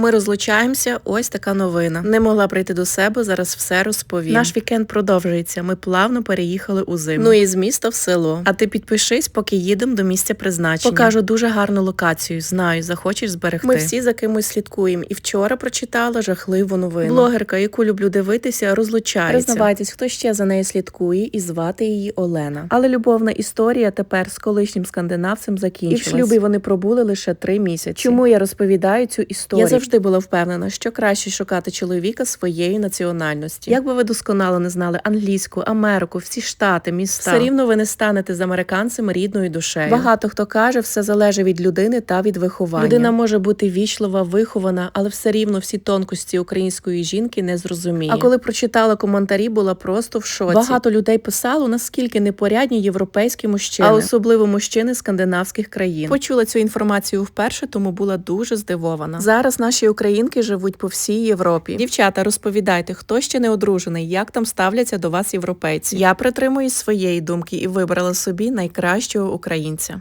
Ми розлучаємося. Ось така новина. Не могла прийти до себе. Зараз все розповім. Наш вікенд продовжується. Ми плавно переїхали у зиму. Ну і з міста в село. А ти підпишись, поки їдемо до місця призначення. Покажу дуже гарну локацію. Знаю, захочеш зберегти. Ми всі за кимось слідкуємо. І вчора прочитала жахливу новину. Блогерка, яку люблю дивитися, розлучається. Признавайтесь, хто ще за нею слідкує, і звати її Олена. Але любовна історія тепер з колишнім скандинавцем закінчилась. І в шлюбі вони пробули лише три місяці. Чому я розповідаю цю історію? Я завжди була впевнена, що краще шукати чоловіка своєї національності. Як би ви досконало не знали англійську, Америку, всі штати, міста, все рівно ви не станете з американцем рідною душею. Багато хто каже, все залежить від людини та від виховання. Людина може бути вічлива, вихована, але все рівно всі тонкості української жінки не зрозуміє. А коли прочитала коментарі, була просто в шоці. Багато людей писало, наскільки непорядні європейські мужчини, а особливо мужчини скандинавських країн. Почула цю інформацію вперше, тому була дуже здивована. Зараз наші українки живуть по всій Європі. Дівчата, розповідайте, хто ще не одружений, як там ставляться до вас європейці. Я притримуюсь своєї думки і вибрала собі найкращого українця.